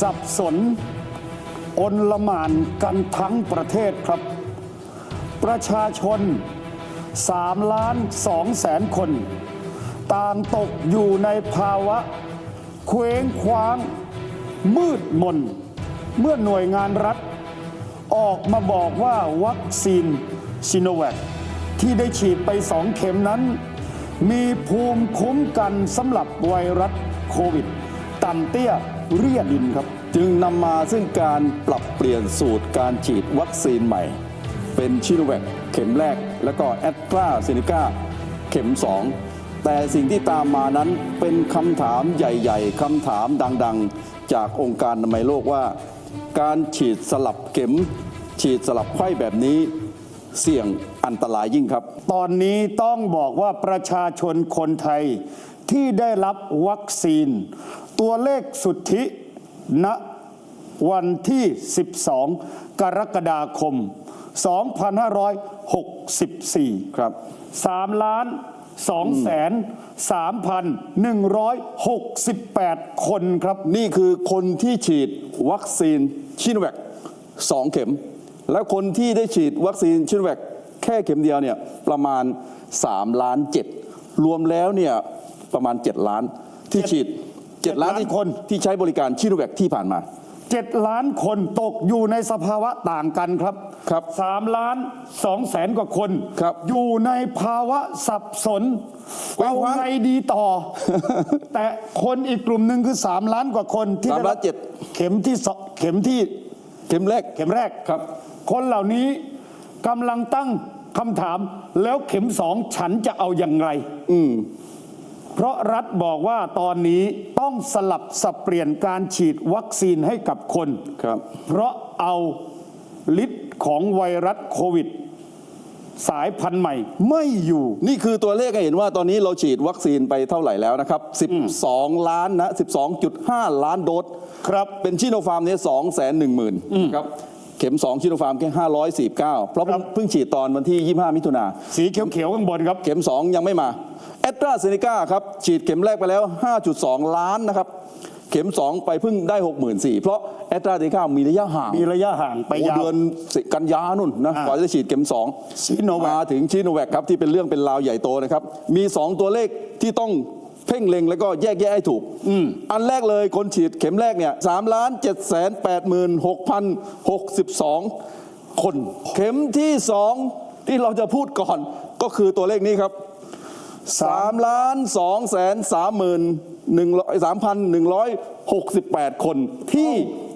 สับสนอนลหมานกันทั้งประเทศครับ ประชาชน3ล้าน2แสนคน ต่างตกอยู่ในภาวะ เคว้งคว้าง มืดมน เมื่อหน่วยงานรัฐ ออกมาบอกว่าวัคซีนซิโนแวคที่ได้ฉีดไปสองเข็มนั้น มีภูมิคุ้มกันสำหรับไวรัสโควิด ต่ำเตี้ย เรียดินครับ จึงนำมาซึ่งการปรับเปลี่ยนสูตรการฉีดวัคซีนใหม่ เป็นชิโนแวคเข็มแรก แล้วก็แอตตราเซเนกาเข็ม 2 แต่สิ่งที่ตามมานั้นเป็นคำถามใหญ่ ๆคำถามดังๆ จากองค์การอนามัยโลกว่า การฉีดสลับเข็ม ฉีดสลับไข้แบบนี้เสี่ยงอันตรายยิ่งครับ ตอนนี้ต้องบอกว่าประชาชนคนไทย ที่ได้รับวัคซีน ตัวเลขสุทธิณวันที่ 12 กรกฎาคม 2564 ครับ3ล้าน2แสน3,168 คนครับ นี่คือคนที่ฉีดวัคซีนชิโนแวคสองเข็ม แล้วคนที่ได้ฉีดวัคซีนชิโนแวคแค่เข็มเดียวเนี่ยประมาณ 3 ล้าน 7 รวมแล้วเนี่ย ประมาณ 7 ล้านที่ฉีด 7 ล้านที่คนที่ใช้บริการชิโนแวคที่ผ่านมา 7 ล้านคนตกอยู่ในสภาวะต่างกันครับครับ3ล้าน2แสนกว่าคนครับอยู่ในภาวะสับสนว้าเอาวๆไงดีต่อ แต่คนอีกกลุ่มหนึ่งคือ 3 ล้านกว่าคนที่สามได้ล้ารันบเจ็ดเข็มที่สองเข็มที่เข็มแรกเข็มแรกครับ คนเหล่านี้กำลังตั้งคำถามแล้วเข็มสองฉันจะเอาอย่างไร อืม เพราะรัฐบอกว่าตอนนี้ต้องสลับสับเปลี่ยนการฉีดวัคซีนให้กับคนครับ เพราะเอาฤทธิ์ของไวรัสโควิด สายพันธุ์ใหม่ไม่อยู่ นี่คือตัวเลขให้เห็นว่าตอนนี้เราฉีดวัคซีนไปเท่าไหร่แล้วนะครับ 12 ล้านนะ 12.5 ล้านโดส ครับ เป็นชิโนฟาร์มเนี่ย2 1 0 0 0 0ครับ เข็ม 2 ชิโนฟาร์มแค่ 549 เพราะเพิ่งเพิ่งฉีดตอนวันที่ 25 มิถุนาสีเขียวๆข้างบนครับ เข็ม 2 ยังไม่มา แอตราเซเนกาครับฉีดเข็มแรกไปแล้ว 5.2 ล้านนะครับ เข็ม 2 ไปเพิ่งได้ 64,000 เพราะแอตราเซเนกามีระยะห่างมีระยะห่างไปโอ้ยาวเดือนสิกันยานุ่นนะอ่ากว่าจะได้ฉีดเข็มสองซิโนแวคมาถึงชิโนแวคครับที่เป็นเรื่องเป็นราวใหญ่โตนะครับ มี 2 ตัวเลขที่ต้องเพ่งเล็งแล้วก็แยกแยะให้ถูก อันแรกเลยคนฉีดเข็มแรกเนี่ยสามล้านเจ็ดแสนแปดหมื่นหกพันหกสิบสองคน เข็มที่สองที่เราจะพูดก่อนก็คือตัวเลขนี้ครับ สามล้านสองแสนสามหมื่นหนึ่งร้อยสามพันหนึ่งร้อยหกสิบแปดคน ที่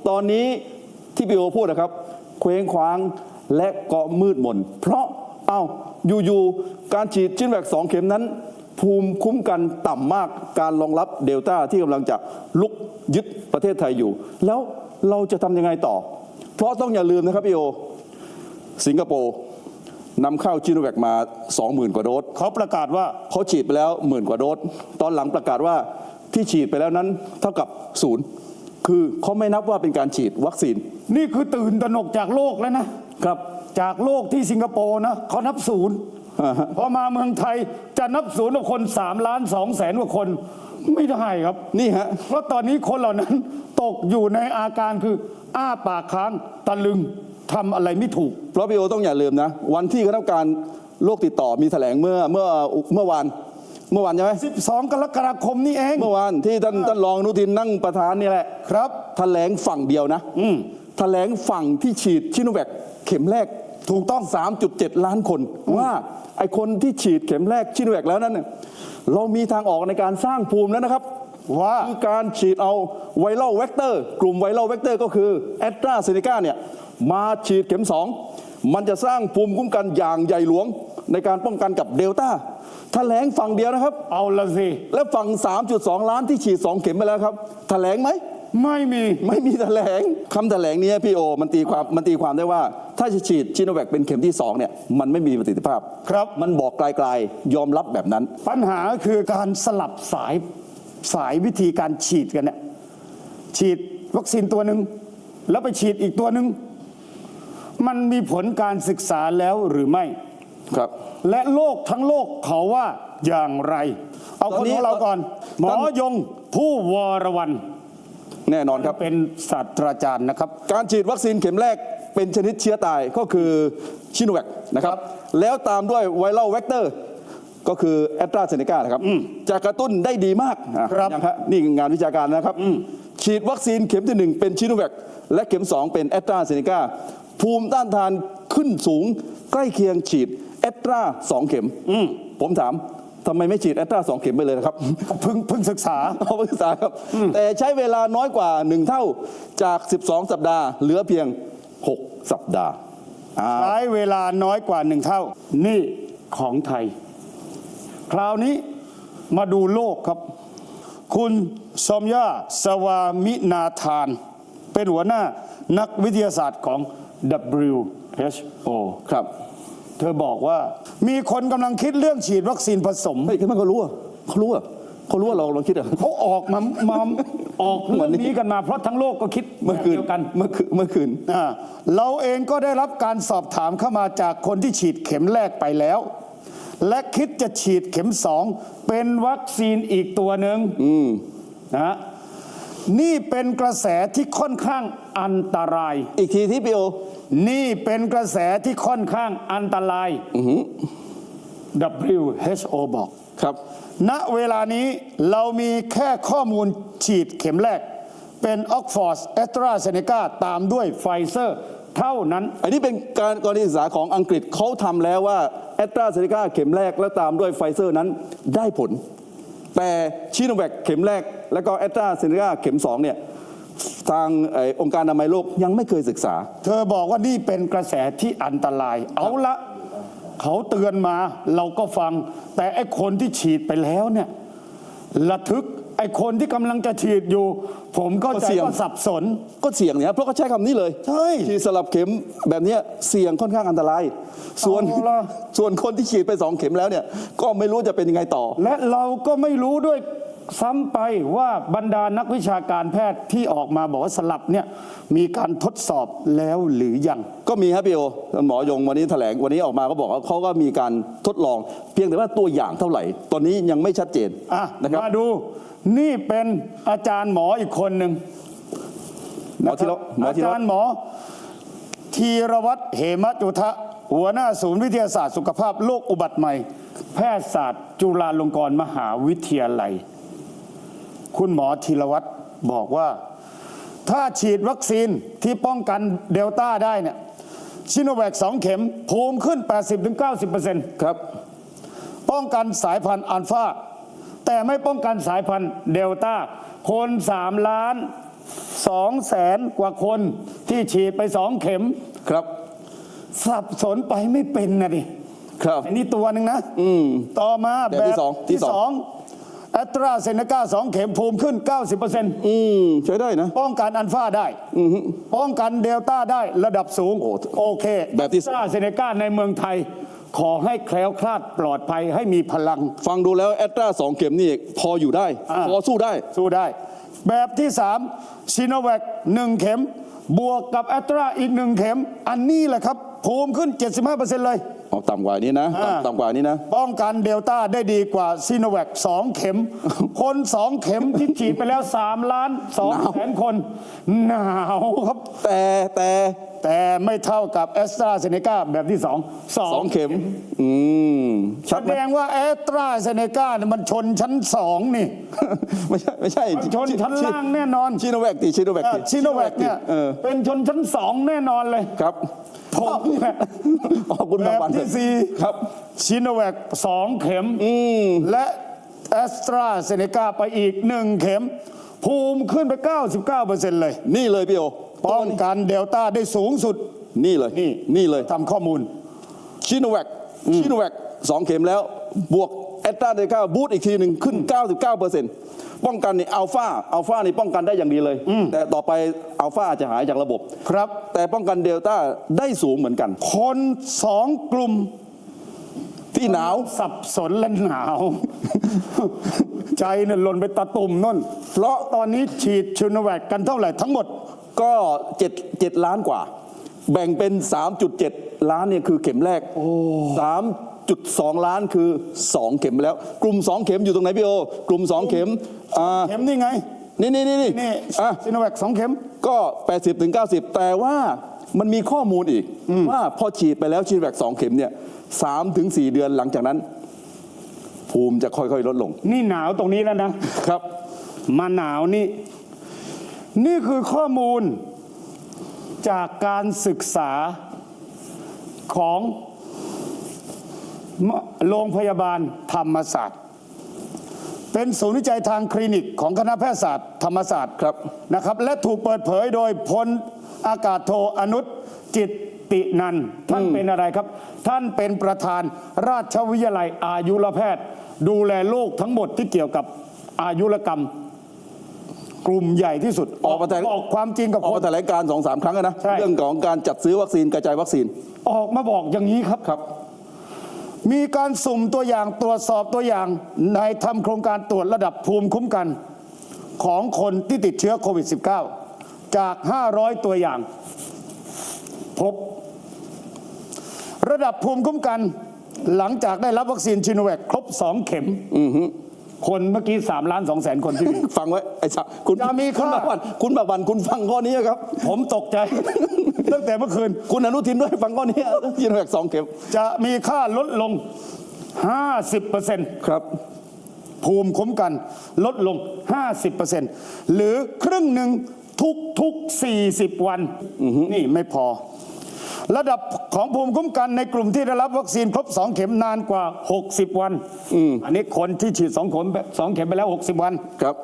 ตอนนี้ที่พี่โอพูดนะครับ เคว้งคว้างและก็มืดมน เพราะเอ้าอยู่ๆการฉีดชิ้นแวคสองเข็มนั้น ภูมิคุ้มกันต่ำมากการรองรับเดลต้าที่กำลังจะลุกยึดประเทศไทยอยู่ แล้วเราจะทำยังไงต่อ เพราะต้องอย่าลืมนะครับพี่โอ สิงคโปร์ นำเข้าชิโนแวคมา 20,000 กว่าโดสเขาประกาศว่าเขาฉีดไปแล้วหมื่นกว่าโดสตอนหลังประกาศว่าที่ฉีดไปแล้วนั้นเท่ากับศูนย์คือเขาไม่นับว่าเป็นการฉีดวัคซีนนี่คือตื่นตระหนกจากโลกแล้วนะครับ จากโลกที่สิงคโปร์นะเขานับศูนย์อ่าฮะพอมาเมืองไทยจะนับศูนย์กับคน3ล้าน2แสนกว่าคน ไม่ได้ครับ นี่ฮะ เพราะตอนนี้คนเหล่านั้นตกอยู่ในอาการคืออ้าปากค้างตะลึงทำอะไรไม่ถูก เพราะพี่โอต้องอย่าลืมนะ วันที่คณะกรรมการโรคติดต่อมีแถลงเมื่อเมื่อเมื่อวานเมื่อวานใช่ไหม12 กรกฎาคมนี้เอง เมื่อวานที่ท่านท่านรองอนุทินนั่งประธานนี่แหละครับแถลงฝั่งเดียวนะแถลงฝั่งที่ฉีดชิโนแวคเข็มแรกถูกต้อง 3.7 ล้านคน ว่าไอคนที่ฉีดเข็มแรกชิโนแวคแล้วนั้น เนี่ยเรามีทางออกในการสร้างภูมิแล้วนะครับ ว่าคือการฉีดเอาไวรัลเวกเตอร์ กลุ่มไวรัลเวกเตอร์ก็คือแอตราเซเนกาเนี่ยมาฉีดเข็ม 2 มันจะสร้างภูมิคุ้มกันอย่างใหญ่หลวง ในการป้องกันกับเดลต้าแถลงฝั่งเดียวนะครับ เอาละสิ และฝั่ง 3.2 ล้านที่ฉีด 2 เข็มไปแล้วครับแถลงไหม ไม่มี ไม่มีแถลงคำแถลงนี้พี่โอ มันตีความมันตีความได้ว่า ถ้าจะฉีดชิโนแวคเป็นเข็มที่2เนี่ยมันไม่มีประสิทธิภาพครับ มันบอกไกลๆยอมรับแบบนั้น ปัญหาคือการสลับสายสายวิธีการฉีดกันเนี่ยฉีดวัคซีนตัวหนึ่งแล้วไปฉีดอีกตัวหนึ่งมันมีผลการศึกษาแล้วหรือไม่ ครับ และโลกทั้งโลกเขาว่าอย่างไร เอาตคอนนนี้ของเราก่อน หมอท่านยงผู้วรวัน แน่นอนครับ เป็นศาสตราจารย์นะครับ การฉีดวัคซีนเข็มแรกเป็นชนิดเชื้อตายก็คือชิโนแวคนะครับครับแล้วตามด้วยไวรัลเวกเตอร์ ก็คือแอตราเซเนกานะครับ จะกระตุ้นได้ดีมากอะครับยังฮะนี่งานวิชาการนะครับ ฉีดวัคซีนเข็มที่ 1 เป็นชิโนแวคและเข็ม 2 เป็นแอตราเซเนกาภูมิต้านทานขึ้นสูงใกล้เคียงฉีดแอตราสองเข็ม ผมถาม ทำไมไม่ฉีดแอตราสองเข็มไปเลยนะครับ เพิ่งเพิ่งศึกษาเอาศึกษาครับ แต่ใช้เวลาน้อยกว่า 1 เท่าจาก 12 สัปดาห์ เหลือเพียง 6 สัปดาห์อ่าใช้เวลาน้อยกว่าหนึ่งเท่า นี่ของไทย คราวนี้มาดูโลกครับ คุณซอมยาสวามินาธาน เป็นหัวหน้านักวิทยาศาสตร์ของ WHO ครับเธอบอกว่า มีคนกำลังคิดเรื่องฉีดวัคซีนผสม เฮ้ยทำไมเขารู้อะเขารู้อะเขารู้ว่าเราเราคิดอะ เขาออกมามาออกเรื่องนี้กันมาเพราะทั้งโลกก็คิดเมื่อคืนแบบเดียวกัน เมื่อคืนเมื่อคืนอ่าเราเองก็ได้รับการสอบถามเข้ามาจากคนที่ฉีดเข็มแรกไปแล้ว และคิดจะฉีดเข็มสองเป็นวัคซีนอีกตัวหนึ่งนะฮะ นี่เป็นกระแสที่ค่อนข้างอันตราย อีกทีที่พีโอนี่เป็นกระแสที่ค่อนข้างอันตราย WHO บอก ครับ ณ เวลานี้เรามีแค่ข้อมูลฉีดเข็มแรก เป็นออกฟอร์ดแอสตราเซเนกาตามด้วยไฟเซอร์ เท่านั้น อันนี้เป็นการกรณีศึกษาของอังกฤษเขาทำแล้วว่าแอตราเซเนกาเข็มแรกและตามด้วยไฟเซอร์นั้นได้ผล แต่ชิโนแวคเข็มแรก แล้วก็แอตราเซเนกาเข็มสองเนี่ยทางเอ่อองค์การอนามัยโลกยังไม่เคยศึกษา เธอบอกว่านี่เป็นกระแสที่อันตราย เอาละเขาเตือนมาเราก็ฟัง แต่ไอ้คนที่ฉีดไปแล้วเนี่ยระทึก ไอ้คนที่กำลังจะฉีดอยู่ ผมก็ก็ใจเสี่ยงก็สับสน ก็เสี่ยงเนี่ยเพราะเขาใช้คำนี้เลยใช่ฉีดสลับเข็มแบบเนี้ยเสี่ยงค่อนข้างอันตราย ส่วนเอาล่ะ ส่วนคนที่ฉีดไปสองเข็มแล้วเนี่ย ก็ไม่รู้จะเป็นยังไงต่อ และเราก็ไม่รู้ด้วย ซ้ำไปว่าบรรดานักวิชาการแพทย์ที่ออกมาบอกว่าสลับเนี่ยมีการทดสอบแล้วหรือยัง ก็มีครับพี่โอท่านหมอยงวันนี้แถลงวันนี้ออกมาก็บอกว่าเขาก็มีการทดลอง เพียงแต่ว่าตัวอย่างเท่าไหร่ ตอนนี้ยังไม่ชัดเจนอะนะครับมาดู นี่เป็นอาจารย์หมออีกคนหนึ่งหมอธีรนะครับหมออาธีรจารวัตรย์หมอธีรวัตรเหมจุทะหัวหน้าศูนย์วิทยาศาสตร์สุขภาพโรคอุบัติใหม่ แพทยศาสตร์ จุฬาลงกรณ์มหาวิทยาลัย คุณหมอธีรวัตรบอกว่า ถ้าฉีดวัคซีนที่ป้องกันเดลต้าได้เนี่ยชิโนแวคสองเข็มภูมิขึ้น 80-90%ครับ ป้องกันสายพันธุ์อัลฟาแต่ไม่ป้องกันสายพันธุ์เดลต้าคน3ล้าน2แสนกว่าคนที่ฉีดไปสองเข็มครับ สับสนไปไม่เป็นนะดิครับอันนี้ตัวหนึ่งนะต่อมาแบบที่สองที่สอง แอตราเซเนกาสองเข็มภูมิขึ้น 90%อืมใช้ได้นะ ป้องกันอัลฟาได้ ป้องกันเดลต้าได้ระดับสูงโอ้โอเคแบบที่ แอตราเซเนกาในเมืองไทย ขอให้แคล้วคลาดปลอดภัยให้มีพลัง ฟังดูแล้วแอตราสองเข็มนี่พออยู่ได้ อ่า พอสู้ได้ สู้ได้ แบบที่ 3 ชิโนแวคหนึ่งเข็ม บวกกับแอตราอีกหนึ่งเข็ม อันนี้แหละครับ ภูมิขึ้น 75%เลยเอาต่ำกว่านี้นะอ่าต่ำต่ำกว่านี้นะ ป้องกันเดลต้าได้ดีกว่าซีโนแวคสองเข็ม คนสองเข็มที่ฉีดไปแล้ว 3 ล้าน2แสนคน หนาวครับ แต่แต่แต่ไม่เท่ากับแอสตราเซเนกาแบบที่สองสองเข็ม อืมแสชัดไหม ด งว่าแอสตราเซเนกาเนี่ยมันชนชั้นสองนี่ ไม่ใช่ไม่ใช่มันชนชั้นล่างแน่นอนชิโนแวคติชิโนแวคติชิโนแวคเนี่ย เออ เป็นชนชั้นสองแน่นอนเลย ครับ ผมเนี่ยขอบคุณแบรางบวัลที่สี่ครับ ชิโนแวคสองเข็มและแอสตราเซเนกาไปอีกหนึ่งเข็ม ภูมิขึ้นไป 99%เลย นี่เลยพี่โอป้องกันเดลต้าได้สูงสุด นี่เลยนี่ นี่เลย ทำข้อมูล ชิโนแวคชิโนแวคสองเข็มแล้ว บวกแอตราเดกาบูตอีกทีหนึ่งขึ้น 99% ป้องกันในอัลฟาอัลฟานี่ป้องกันได้อย่างดีเลย แต่ต่อไปอัลฟาอาจจะหายจากระบบ ครับ แต่ป้องกันเดลต้าได้สูงเหมือนกัน คนสองกลุ่มที่หนาวสับสนและหนาว ใจเนี่ยหล่นไปตะตุ่มนั่น เพราะตอนนี้ฉีดชิโนแวคกันเท่าไหร่ทั้งหมดก็7 7ล้านกว่า แบ่งเป็น 3.7 ล้านเนี่ยคือเข็มแรก 3.2 ล้านคือ 2 เข็มแล้ว กลุ่ม 2 เข็มอยู่ตรงไหนพี่โอ กลุ่ม 2 เข็มอ่าเข็มนี่ไงนี่นี่นี่นี่นี่อะซิโนแวคสองเข็มก็ 80ถึง90 แต่ว่ามันมีข้อมูลอีก ว่าพอฉีดไปแล้วฉีดแวคสองเข็มเนี่ยสามถึงสี่เดือนหลังจากนั้น ภูมิจะค่อยๆ ลดลง นี่หนาวตรงนี้แล้วนะครับ มาหนาวนี่ นี่คือข้อมูลจากการศึกษาของม โรงพยาบาลธรรมศาสตร์ เป็นศูนย์วิจัยทางคลินิกของคณะแพทยศาสตร์ธรรมศาสตร์ครับนะครับ และถูกเปิดเผยโดยพลอากาศโทอนุชจิตตินันท์ท่านเป็นอะไรครับ ท่านเป็นประธานราชวิทยาลัยอายุรแพทย์ ดูแลโรคทั้งหมดที่เกี่ยวกับอายุรกรรม กลุ่มใหญ่ที่สุดออกมาแต่บอกความจริงกับออกคมานแถลงการสองสามครั้งอะนะใช่เรื่องของการจัดซื้อวัคซีนกระจายวัคซีน ออกมาบอกอย่างนี้ครับครับ มีการสุ่มตัวอย่างตรวจสอบตัวอย่างในทำโครงการตรวจระดับภูมิคุ้มกัน ของคนที่ติดเชื้อโควิด -19 จาก 500 ตัวอย่าง พบ ระดับภูมิคุ้มกันหลังจากได้รับวัคซีนชิโนแวคครบ 2 เข็ม คนเมื่อกี้3ล้าน2แสนคนที่มีฟังไว้ไอ้ชะคุณจะมีคุณค่าบักวันคุณบักวันคุณฟังข้อนี้ครับ ผมตกใจ ตั้งแต่เมื่อคืน คุณอนุทินด้วยฟังข้อนี้ยีนแวคสองเข็มจะมีค่าลดลง 50%ครับ ภูมิคุ้มกันลดลง 50%หรือครึ่งหนึ่งทุกทุกๆ40 วัน นี่ไม่พอ ระดับของภูมิคุ้มกันในกลุ่มที่ได้รับวัคซีนครบ 2 เข็มนานกว่า 60 วันอันนี้คนที่ฉีด2เข็มสองเข็มไปแล้ว 60 วันครับ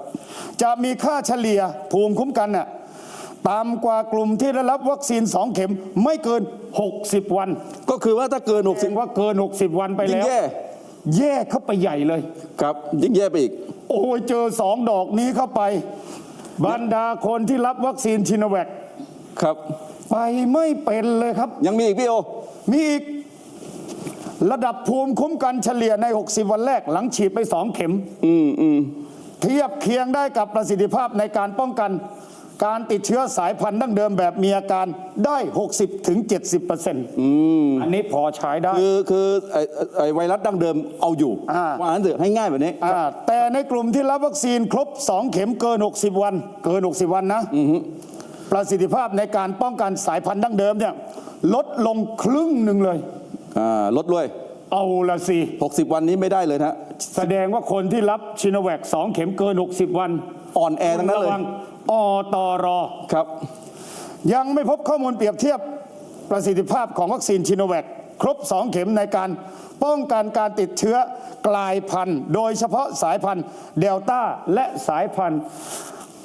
จะมีค่าเฉลี่ยภูมิคุ้มกันน่ะต่ำกว่ากลุ่มที่ได้รับวัคซีน 2 เข็มไม่เกิน 60 วัน ก็คือว่าถ้าเกินถึงว่าเกิน 60 วันไปยิ่แล้งวแย่แย่เข้าไปใหญ่เลย ครับ ยิ่งแย่ไปอีก โอ้ยเจอสองดอกนี้เข้าไป บรรดาคนที่รับวัคซีนชิโนแวคครับ ไปไม่เป็นเลยครับ ยังมีอีกพี่โอ มีอีก ระดับภูมิคุ้มกันเฉลี่ยใน 60 วันแรกหลังฉีดไปสองเข็ม อืมอืมเทียบเคียงได้กับประสิทธิภาพในการป้องกัน การติดเชื้อสายพันธุ์ดั้งเดิมแบบมีอาการได้ 60ถึง70เปอร์เซ็นต์อันนี้พอใช้ได้ คือคือไอ้ไอ้ไอ้ไวรัสดั้งเดิมเอาอยู่ อ่า ว่างั้นเถอะให้ง่ายแบบนี้ อ่าแต่ในกลุ่มที่รับวัคซีนครบ 2 เข็มเกิน 60 วัน เกิน 60 วันนะ ประสิทธิภาพในการป้องกันสายพันธุ์ดั้งเดิมเนี่ยลดลงครึ่งหนึ่งเลย อ่าลดด้วย เอาละสิ 60 วันนี้ไม่ได้เลยนะแสดงว่าคนที่รับชิโนแวค2เข็มเกิน 60 วันอ่อนแอทั้งนั้นเลระยวังอตอรอครับ ยังไม่พบข้อมูลเปรียบเทียบประสิทธิภาพของวัคซีนชิโนแวคครบ 2 เข็มในการป้องกันการติดเชื้อกลายพันธุ์ โดยเฉพาะสายพันธุ์เดลต้าและสายพันธุ์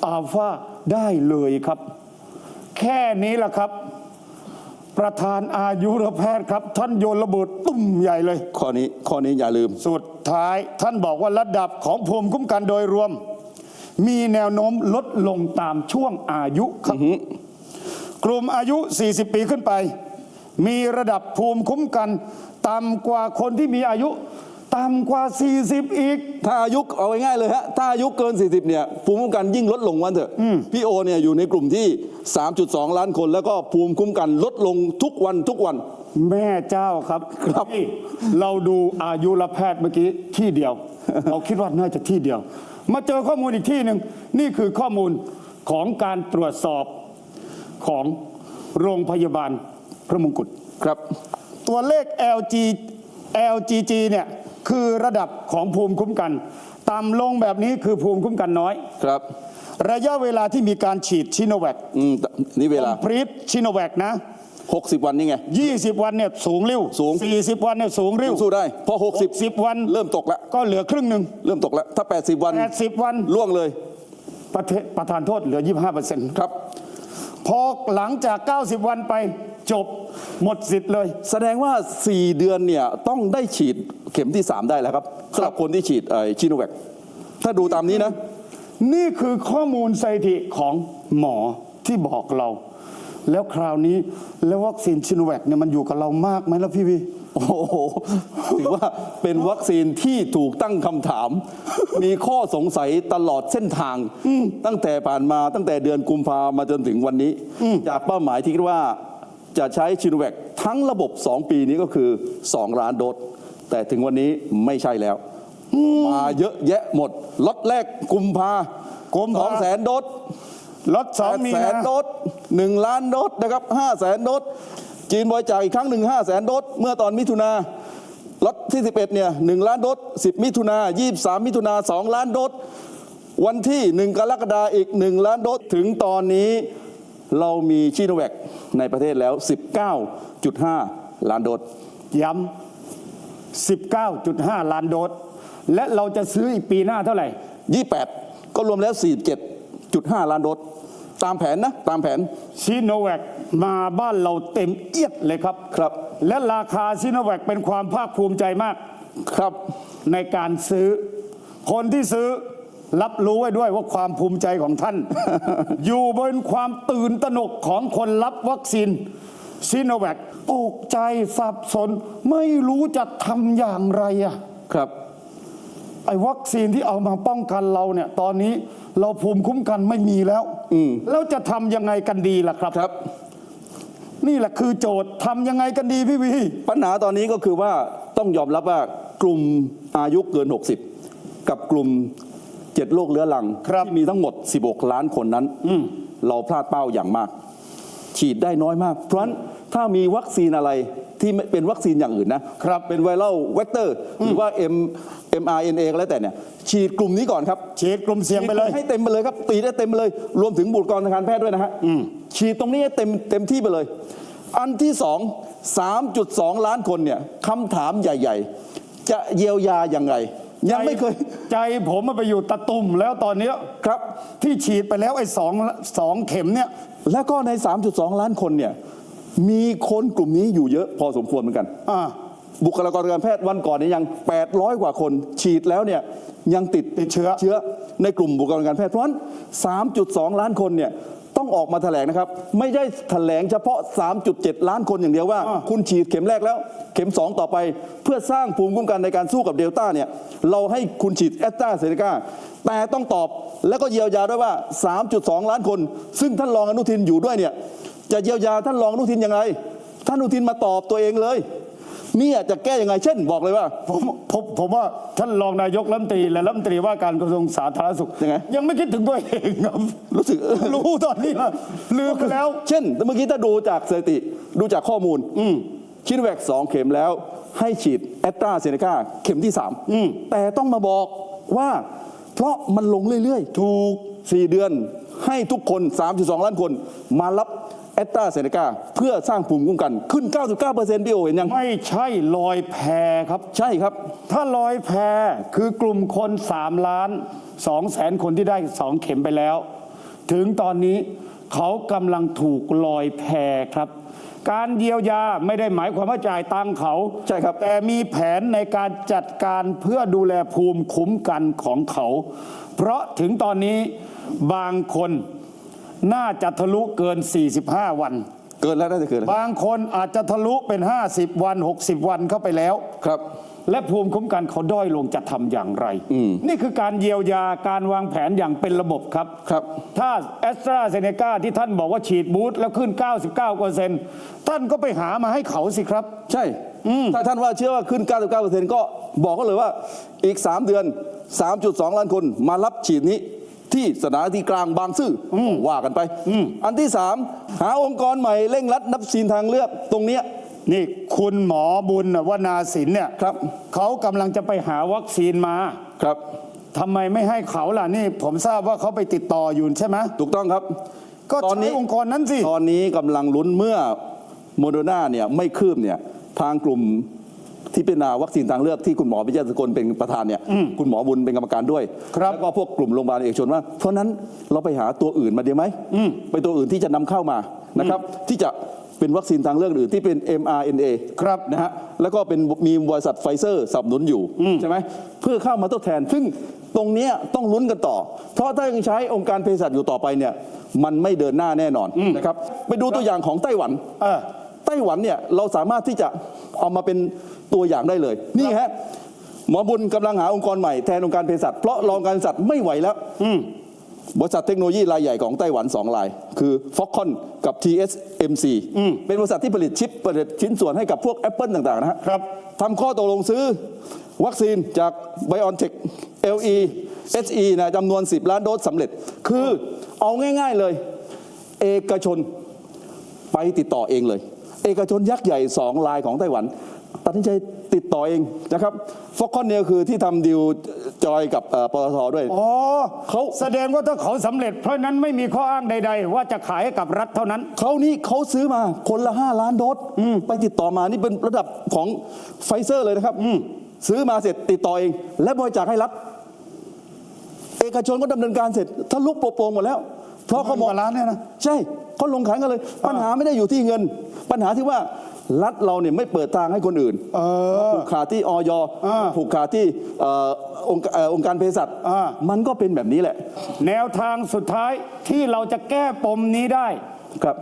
อัลฟาได้เลยครับ แค่นี้แหละครับ ประธานอายุรแพทย์ครับ ท่านโยนระเบิดตุ้มใหญ่เลย ข้อนี้ข้อนี้อย่าลืม สุดท้ายท่านบอกว่าระดับของภูมิคุ้มกันโดยรวม มีแนวโน้มลดลงตามช่วงอายุครับกลุ่มอายุ 40 ปีขึ้นไป มีระดับภูมิคุ้มกันต่ำกว่าคนที่มีอายุ ต่ำกว่า 40 อีก ถ้าอายุเอาง่ายๆเลยฮะ ถ้าอายุเกิน 40 เนี่ย ภูมิคุ้มกันยิ่งลดลงวันเถอะ พี่โอเนี่ยอยู่ในกลุ่มที่ 3.2 ล้านคน แล้วก็ภูมิคุ้มกันลดลงทุกวันทุกวัน แม่เจ้าครับครับนี่เราดูอายุรแพทย์เมื่อกี้ที่เดียว เราคิดว่าน่าจะที่เดียว มาเจอข้อมูลอีกที่หนึ่งนี่คือข้อมูลของการตรวจสอบของโรงพยาบาลพระมงกุฎครับ ตัวเลข LG LGG เนี่ย คือระดับของภูมิคุ้มกัน ต่ำลงแบบนี้คือภูมิคุ้มกันน้อย ครับ ระยะเวลาที่มีการฉีดชิโนแวคอืมนี่เวลาพรีตชิโนแวคนะ 60 วันนี่ไง 20 วันเนี่ยสูงริ้วสูง 40 วันเนี่ยสูงริ้วสู้ได้ พอ 60วัน60เริ่มตกแล้วก็เหลือครึ่งหนึ่งเริ่มตกแล้วถ้า 80 วัน 80 วันล่วงเลยประเทศประธานโทษเหลือ 25เปอร์เซ็นต์ครับ พอหลังจาก 90 วันไป จบหมดสิทธิ์เลย แสดงว่า 4 เดือนเนี่ยต้องได้ฉีดเข็มที่ 3 ได้แล้วครับสำหรับคนที่ฉีดไอ้ชิโนแวคถ้าดูตามนี้นะ นี่คือข้อมูลสถิติของหมอที่บอกเรา แล้วคราวนี้แล้ววัคซีนชิโนแวคเนี่ยมันอยู่กับเรามากไหมล่ะพี่วีโอ้โหถือว่าเป็นวัคซีนที่ถูกตั้งคำถาม มีข้อสงสัยตลอดเส้นทาง ตั้งแต่ผ่านมาตั้งแต่เดือนกุมภามาจนถึงวันนี้ จากเป้าหมายที่คิดว่า จะใช้ชิโนแวคทั้งระบบ 2 ปีนี้ก็คือ 2 ล้านโดสแต่ถึงวันนี้ไม่ใช่แล้ว มาเยอะแยะหมดล็อตแรกกุมภากุมสภา องแสนโดสล็อตสองแปดมีแสนนาโดสหนึ่งล้านโดสนะครับห้าแสนโดสจีนบริจาคอีกครั้งหนึ่งห้าแสนโดสเมื่อตอนมิถุนาล็อตที่ 11เนี่ยหนึ่งล้านโดส10 มิถุนา23 มิถุนา2ล้านโดส วันที่ 1 กรกฎาคมอีก 1 ล้านโดส ถึงตอนนี้ เรามีชิโนแวคในประเทศแล้ว 19.5 ล้านโดสย้ำ19.5 ล้านโดส และเราจะซื้ออีกปีหน้าเท่าไหร่ 28 ก็รวมแล้ว 47.5 ล้านโดส ตามแผนนะ ตามแผนซีโนแวคมาบ้านเราเต็มเอียดเลยครับ ครับ และราคาซีโนแวคเป็นความภาคภูมิใจมาก ครับ ในการซื้อ คนที่ซื้อ รับรู้ไว้ด้วยว่าความภูมิใจของท่าน อยู่บนความตื่นตระหนกของคนรับวัคซีนซีโนแวคตกใจสับสน ไม่รู้จะทำอย่างไรอะครับ ไอ้วัคซีนที่เอามาป้องกันเราเนี่ย ตอนนี้เราภูมิคุ้มกันไม่มีแล้วแล้วจะทำยังไงกันดีล่ะครับครับ นี่แหละคือโจทย์ทำยังไงกันดีพี่วีปัญหาตอนนี้ก็คือว่าต้องยอมรับว่ากลุ่มอายุเกิน 60 กับกลุ่ม เจ็ดโรคเรื้อรังครับที่มีทั้งหมด 16 ล้านคนนั้นเราพลาดเป้าอย่างมาก ฉีดได้น้อยมาก เพราะฉะนั้นถ้ามีวัคซีนอะไรที่ไม่เป็นวัคซีนอย่างอื่นนะครับเป็นไวรัลเวกเตอร์หรือว่า M mRNA ก็แล้วแต่เนี่ยฉีดกลุ่มนี้ก่อนครับ ฉีดกลุ่มเสี่ยงไปเลย ให้เต็มไปเลยครับตีได้เต็มไปเลย รวมถึงบุตรกรทางการแพทย์ด้วยนะฮะฉีดตรงนี้ให้เต็มเต็มที่ไปเลย อันที่สอง3.2 ล้านคนเนี่ยคำถามใหญ่ ๆ จะเยียวยาอย่างไง ยังไม่เคย ใจผมมันไปอยู่ตะตุ่มแล้วตอนเนี้ยครับ ที่ฉีดไปแล้วไอ้สองสองเข็มเนี่ย แล้วก็ใน 3.2 ล้านคนเนี่ย มีคนกลุ่มนี้อยู่เยอะพอสมควรเหมือนกัน อ่า บุคลากรทางการแพทย์วันก่อนเนี่ยยัง 800 กว่าคน ฉีดแล้วเนี่ยยังติดติดเชื้อเชื้อในกลุ่มบุคลากรทางการแพทย์เพราะฉะนั้น3.2 ล้านคนเนี่ย ต้องออกมาแถลงนะครับ ไม่ได้แถลงเฉพาะ 3.7 ล้านคนอย่างเดียวว่า คุณฉีดเข็มแรกแล้ว เข็ม 2 ต่อไป เพื่อสร้างภูมิคุ้มกันในการสู้กับเดลต้าเนี่ยเราให้คุณฉีดแอสตราเซเนกาแต่ต้องตอบแล้วก็เยียวยาด้วยว่า 3.2 ล้านคน ซึ่งท่านรองอนุทินอยู่ด้วยเนี่ยจะเยียวยาท่านรองอนุทินยังไงท่านอนุทินมาตอบตัวเองเลย เนี่ยจะแก้ยังไงเช่นบอกเลยว่า ผมผมผมว่าท่านรองนายกรัฐมนตรีและรัฐมนตรีว่าการกระทรวงสาธารณสุขยังไง ยังไม่คิดถึงตัวเองครับ รู้สึกเออรู้ตอนนี้นะลืมไปแล้ว เช่นเมื่อกี้ถ้าดูจากสถิติดูจากข้อมูลชินแวคสองเข็มแล้ว ให้ฉีดแอตตราเซเนกาเข็มที่สามแต่ต้องมาบอกว่า เพราะมันลงเรื่อยๆ ถูก 4 เดือนให้ทุกคน 3.2 ล้านคนมารับ แอตตราเซเนกาเพื่อสร้างภูมิคุ้มกันขึ้น 99%พี่โอเห็นยัง ไม่ใช่ลอยแพครับ ใช่ครับ ถ้าลอยแพคือกลุ่มคน 3 ล้าน2แสนคนที่ได้ 2 เข็มไปแล้ว ถึงตอนนี้เขากำลังถูกลอยแพครับ การเยียวยาไม่ได้หมายความว่าจ่ายตังค์เขาใช่ครับ แต่มีแผนในการจัดการเพื่อดูแลภูมิคุ้มกันของเขา เพราะถึงตอนนี้บางคน น่าจะทะลุเกิน 45 วัน เกินแล้วน่าจะเกินแล้วบางคนอาจจะทะลุเป็น 50 วัน 60 วันเข้าไปแล้ว ครับ และภูมิคุ้มกันเขาด้อยลงจะทำอย่างไรนี่คือการเยียวยาการวางแผนอย่างเป็นระบบครับ ครับ ถ้าแอสตราเซเนกาที่ท่านบอกว่าฉีดบูสต์แล้วขึ้น 99%ท่านก็ไปหามาให้เขาสิครับ ใช่ ถ้าท่านว่าเชื่อว่าขึ้น 99%ก็บอกเขาเลยว่าอีก 3 เดือน 3.2 ล้านคนมารับฉีดนี้ ที่สถานที่กลางบางซื่ออว่ากันไป อันที่3หาองค์กรใหม่เร่งรัดนับซีนทางเลือกตรงเนี้ย นี่คุณหมอบุญน่ะวนาสินเนี่ยครับ เขากำลังจะไปหาวัคซีนมาครับทำไมไม่ให้เขาล่ะนี่ผมทราบว่าเขาไปติดต่ออยู่ใช่ไหมถูกต้องครับ ก็ตอนใช้นี้องค์กรนั้นสิ ตอนนี้กำลังลุ้นเมื่อโมเดอร์นาเนี่ยไม่คืบเนี่ยทางกลุ่ม ที่เป็นนาวัคซีนทางเลือกที่คุณหมอพิเชษสกลเป็นประธานเนี่ยคุณหมอบุญเป็นกรรมการด้วยครับแล้วก็พวกกลุ่มโรงพยาบาลเอกชนว่า เพราะฉะนั้นเราไปหาตัวอื่นมาดีไหมไปตัวอื่นที่จะนำเข้ามานะครับที่จะเป็นวัคซีนทางเลือกอื่นที่เป็น mRNA ครับนะฮะแล้วก็เป็นมีบริษัทไฟเซอร์สนับสนุนอยู่ใช่ไหมเพื่อเข้ามาทดแทน ซึ่งตรงเนี้ยต้องลุ้นกันต่อ เพราะถ้ายังใช้องค์การเภสัชอยู่ต่อไปเนี่ยมันไม่เดินหน้าแน่นอนนะครับไปดูตัวอย่างของไต้หวันเออ ไต้หวันเนี่ยเราสามารถที่จะเอามาเป็นตัวอย่างได้เลย นี่ฮะหมอบุญกำลังหาองค์กรใหม่แทนองค์การเภสัชเพราะรองการเภสัชไม่ไหวแล้วบริษัทเทคโนโลยีรายใหญ่ของไต้หวันสองราย คือ Foxconn กับ TSMC เป็นบริษัทที่ผลิตชิปผลิตชิ้นส่วนให้กับพวก Apple ต่างๆนะฮะครับทำข้อตกลงซื้อวัคซีนจาก BioNTech LE SE นะจำนวน 10 ล้านโดสสำเร็จ คือเอาง่าย ๆเลย เอกชนไปติดต่อเองเลย เอกชนยักษ์ใหญ่สองรายของไต้หวัน ตัดสินใจติดต่อเองนะครับฟอกคอนเนี่ยคือที่ทำดีลจอยกับเอ่อปตทด้วย อ๋อเขาแสดงว่าถ้าเขาสำเร็จเพราะฉะนั้นไม่มีข้ออ้างใด ๆ ว่าจะขายให้กับรัฐเท่านั้น เขานี่เขาซื้อมาคนละ 5 ล้านโดสไปติดต่อมานี่เป็นระดับของไฟเซอร์เลยนะครับซื้อมาเสร็จติดต่อเอง และบริจาคให้รัฐเอกชนก็ดำเนินการเสร็จทะลุโปร่งหมดแล้ว เพราะเขามองหมื่นกว่าล้านเนี่ยนะใช่เขาลงขันกันเลย ปัญหาไม่ได้อยู่ที่เงิน ปัญหาที่ว่ารัฐเราเนี่ยไม่เปิดทางให้คนอื่นเออผูกขาดที่ออยอ่าผูกขาดที่เอ่อองค์เอ่อองค์การเภสัชอ่ามันก็เป็นแบบนี้แหละ แนวทางสุดท้ายที่เราจะแก้ปมนี้ได้ครับ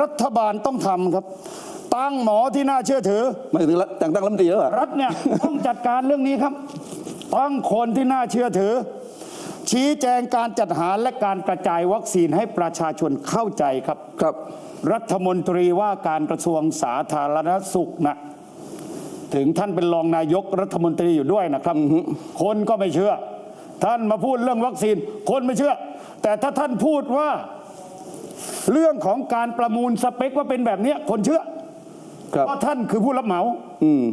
รัฐบาลต้องทำครับ ตั้งหมอที่น่าเชื่อถือหมายถึงรัฐแต่งตั้งรัฐมนตรีแล้วเหรอรัฐเนี่ยต้องจัดการเรื่องนี้ครับตั้งคนที่น่าเชื่อถือ ชี้แจงการจัดหาและการกระจายวัคซีนให้ประชาชนเข้าใจครับครับ รัฐมนตรีว่าการกระทรวงสาธารณสุขนะถึงท่านเป็นรองนายกรัฐมนตรีอยู่ด้วยนะครับ คนก็ไม่เชื่อ ท่านมาพูดเรื่องวัคซีน คนไม่เชื่อ แต่ถ้าท่านพูดว่า เรื่องของการประมูลสเปคว่าเป็นแบบเนี้ยคนเชื่อครับเพราะท่านคือผู้รับเหมาอืม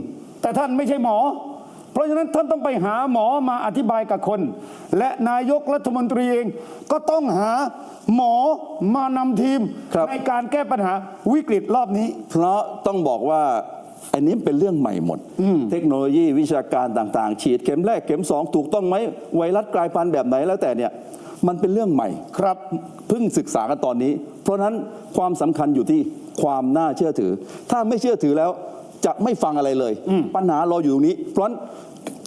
แต่ท่านไม่ใช่หมอเพ ราะฉะนั้นท่านต้องไปหาหมอมาอธิบายกับคน และนายกรัฐมนตรีเองก็ต้องหาหมอมานำทีม ครับ ในการแก้ปัญหาวิกฤตรอบนี้ เพราะต้องบอกว่าอันนี้เป็นเรื่องใหม่หมด เทคโนโลยีวิชาการต่างๆ ฉีดเข็มแรกเข็มสองถูกต้องไหมไวรัสกลายพันธุ์แบบไหนแล้วแต่เนี่ยมันเป็นเรื่องใหม่ครับเพิ่งศึกษากันตอนนี้ เพราะฉะนั้นความสำคัญอยู่ที่ความน่าเชื่อถือ ถ้าไม่เชื่อถือแล้วจะไม่ฟังอะไรเลย ปัญหาเราอยู่ตรงนี้ เพราะฉะนั้น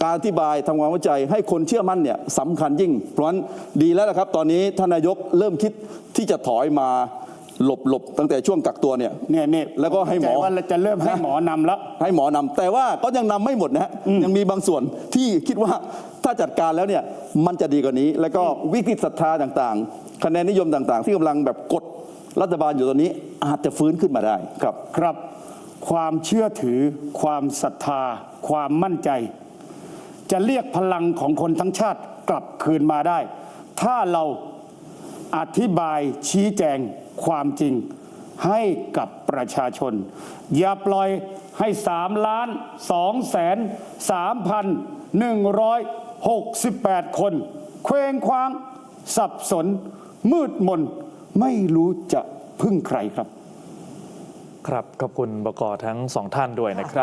การอธิบายทำความเข้าใจให้คนเชื่อมั่นเนี่ยสำคัญยิ่ง เพราะฉะนั้นดีแล้วนะครับ ตอนนี้ท่านนายกเริ่มคิดที่จะถอยมาหลบหลบตั้งแต่ช่วงกักตัวเนี่ยเนี่ยเนี่ยแล้วก็ให้หมอใจว่าเราจะเริ่มให้หมอนำแล้ว ให้หมอนำแต่ว่าก็ยังนำไม่หมดนะฮะยังมีบางส่วนที่คิดว่าถ้าจัดการแล้วเนี่ยมันจะดีกว่านี้ แล้วก็วิกฤตศรัทธาต่างๆ คะแนนนิยมต่างๆ ที่กำลังแบบกดรัฐบาลอยู่ตอนนี้อาจจะฟื้นขึ้นมาได้ครับครับ ความเชื่อถือ ความศรัทธา ความมั่นใจ จะเรียกพลังของคนทั้งชาติกลับคืนมาได้ ถ้าเราอธิบายชี้แจงความจริงให้กับประชาชน อย่าปล่อยให้3ล้าน2แสน3พัน168 คน เคว้งคว้าง สับสน มืดมน ไม่รู้จะพึ่งใครครับ ครับ ขอบคุณบกทั้งสองท่านด้วยนะครับ